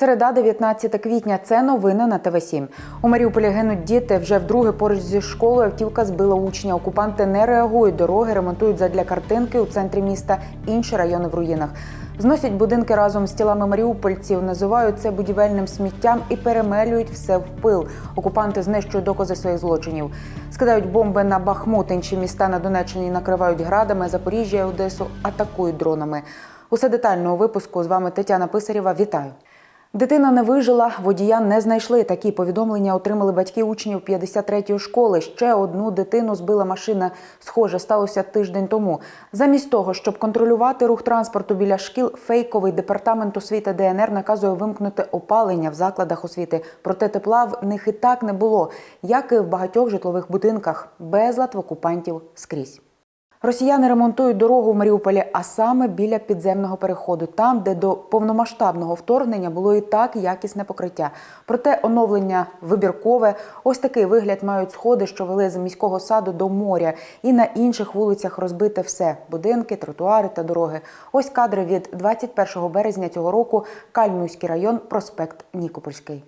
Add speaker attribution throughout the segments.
Speaker 1: Середа, 19 квітня. Це новини на ТВ 7 У Маріуполі гинуть діти. Вже вдруге поруч зі школою автівка збила учня. Окупанти не реагують. Дороги ремонтують задля картинки у центрі міста. Інші райони в руїнах. Зносять будинки разом з тілами маріупольців, називають це будівельним сміттям і перемелюють все в пил. Окупанти знищують докази своїх злочинів. Скидають бомби на Бахмут. Інші міста на Донеччині накривають градами. Запоріжжя і Одесу атакують дронами. Усе детально у випуску з вами Тетяна Писарєва. Вітаю. Дитина не вижила, водія не знайшли. Такі повідомлення отримали батьки учнів 53-ї школи. Ще одну дитину збила машина. Схоже, сталося тиждень тому. Замість того, щоб контролювати рух транспорту біля шкіл, фейковий департамент освіти ДНР наказує вимкнути опалення в закладах освіти. Проте тепла в них і так не було, як і в багатьох житлових будинках. Безлад в окупантів скрізь. Росіяни ремонтують дорогу в Маріуполі, а саме біля підземного переходу, там, де до повномасштабного вторгнення було і так якісне покриття. Проте оновлення вибіркове. Ось такий вигляд мають сходи, що вели з міського саду до моря, і на інших вулицях розбите все: будинки, тротуари та дороги. Ось кадри від 21 березня цього року. Кальмівський район, проспект Нікопольський.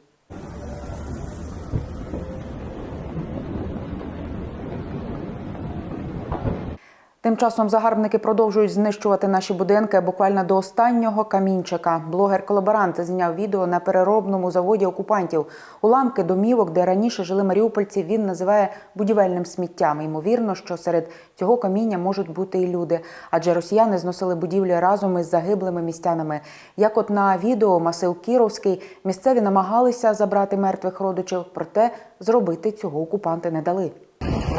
Speaker 1: Тим часом загарбники продовжують знищувати наші будинки буквально до останнього камінчика. Блогер-колаборант зняв відео на переробному заводі окупантів. Уламки домівок, де раніше жили маріупольці, він називає будівельним сміттям. Ймовірно, що серед цього каміння можуть бути і люди, адже росіяни зносили будівлі разом із загиблими містянами. Як от на відео Масил Кіровський, місцеві намагалися забрати мертвих родичів, проте зробити цього окупанти не дали.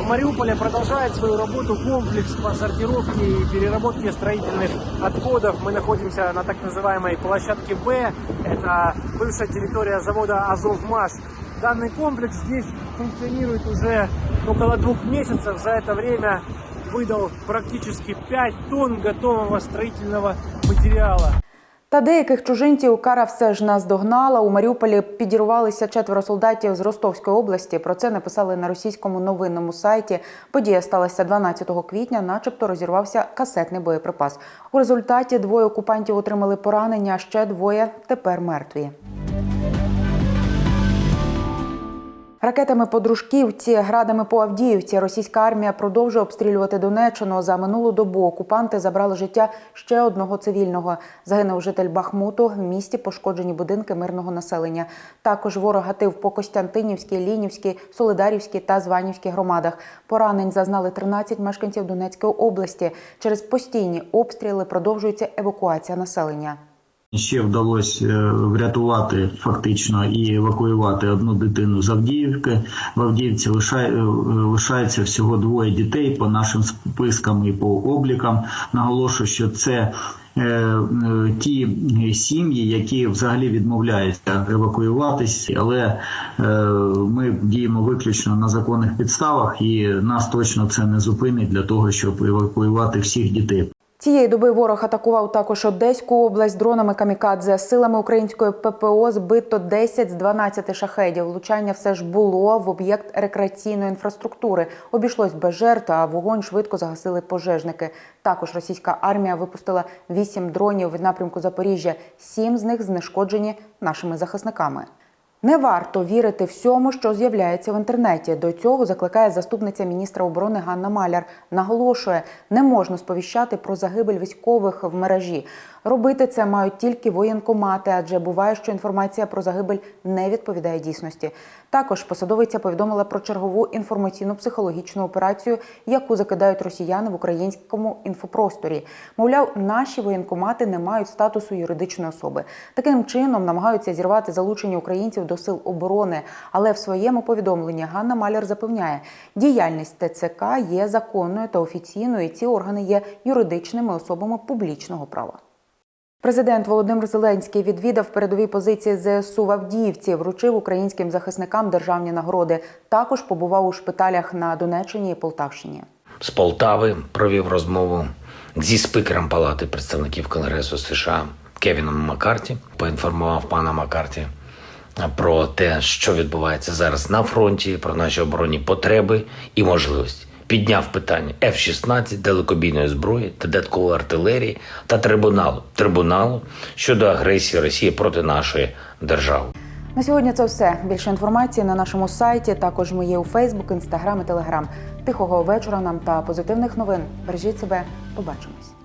Speaker 2: В Мариуполе продолжает свою работу комплекс по сортировке и переработке строительных отходов. Мы находимся на так называемой площадке Б. Это бывшая территория завода «Азовмаш». Данный комплекс здесь функционирует уже около двух месяцев. За это время выдал практически 5 тонн готового строительного материала.
Speaker 1: Та деяких чужинців кара все ж наздогнала. У Маріуполі підірвалися четверо солдатів з Ростовської області. Про це написали на російському новинному сайті. Подія сталася 12 квітня, начебто розірвався касетний боєприпас. У результаті двоє окупантів отримали поранення, а ще двоє тепер мертві. Ракетами по Дружківці, градами по Авдіївці російська армія продовжує обстрілювати Донеччину. За минулу добу окупанти забрали життя ще одного цивільного. Загинув житель Бахмуту. В місті пошкоджені будинки мирного населення. Також ворог гатив по Костянтинівській, Лінівській, Солидарівській та Званівській громадах. Поранень зазнали 13 мешканців Донецької області. Через постійні обстріли продовжується евакуація населення.
Speaker 3: Ще вдалося е, врятувати фактично і евакуювати одну дитину з Авдіївки. В Авдіївці е, лишається всього двоє дітей по нашим спискам і по облікам. Наголошую, що це е, ті сім'ї, які взагалі відмовляються евакуюватись, але ми діємо виключно на законних підставах, і нас точно це не зупинить для того, щоб евакуювати всіх дітей.
Speaker 1: Цієї доби ворог атакував також Одеську область дронами камікадзе. Силами української ППО збито 10 з 12 шахедів. Влучання все ж було в об'єкт рекреаційної інфраструктури. Обійшлось без жертв, а вогонь швидко загасили пожежники. Також російська армія випустила 8 дронів від напрямку Запоріжжя. Сім з них знешкоджені нашими захисниками. Не варто вірити всьому, що з'являється в інтернеті. До цього закликає заступниця міністра оборони Ганна Маляр. Наголошує, не можна сповіщати про загибель військових в мережі. Робити це мають тільки воєнкомати, адже буває, що інформація про загибель не відповідає дійсності. Також посадовиця повідомила про чергову інформаційно-психологічну операцію, яку закидають росіяни в українському інфопросторі. Мовляв, наші воєнкомати не мають статусу юридичної особи. Таким чином намагаються зірвати залучення українців до сил оборони. Але в своєму повідомленні Ганна Маляр запевняє, діяльність ТЦК є законною та офіційною. і Ці органи є юридичними особами публічного права. Президент Володимир Зеленський відвідав передові позиції ЗСУ в Авдіївці, вручив українським захисникам державні нагороди. Також побував у шпиталях на Донеччині і Полтавщині.
Speaker 4: з Полтави провів розмову зі спікером Палати представників Конгресу США Кевіном Маккарті. Поінформував пана Маккарті про те, що відбувається зараз на фронті, про наші оборонні потреби і можливості. підняв питання F-16, далекобійної зброї додаткової артилерії та трибуналу трибуналу щодо агресії Росії проти нашої держави.
Speaker 1: На сьогодні це все. Більше інформації на нашому сайті. Також ми є у Фейсбук, Інстаграм і Телеграм. Тихого вечора нам та позитивних новин. Бережіть себе. Побачимось.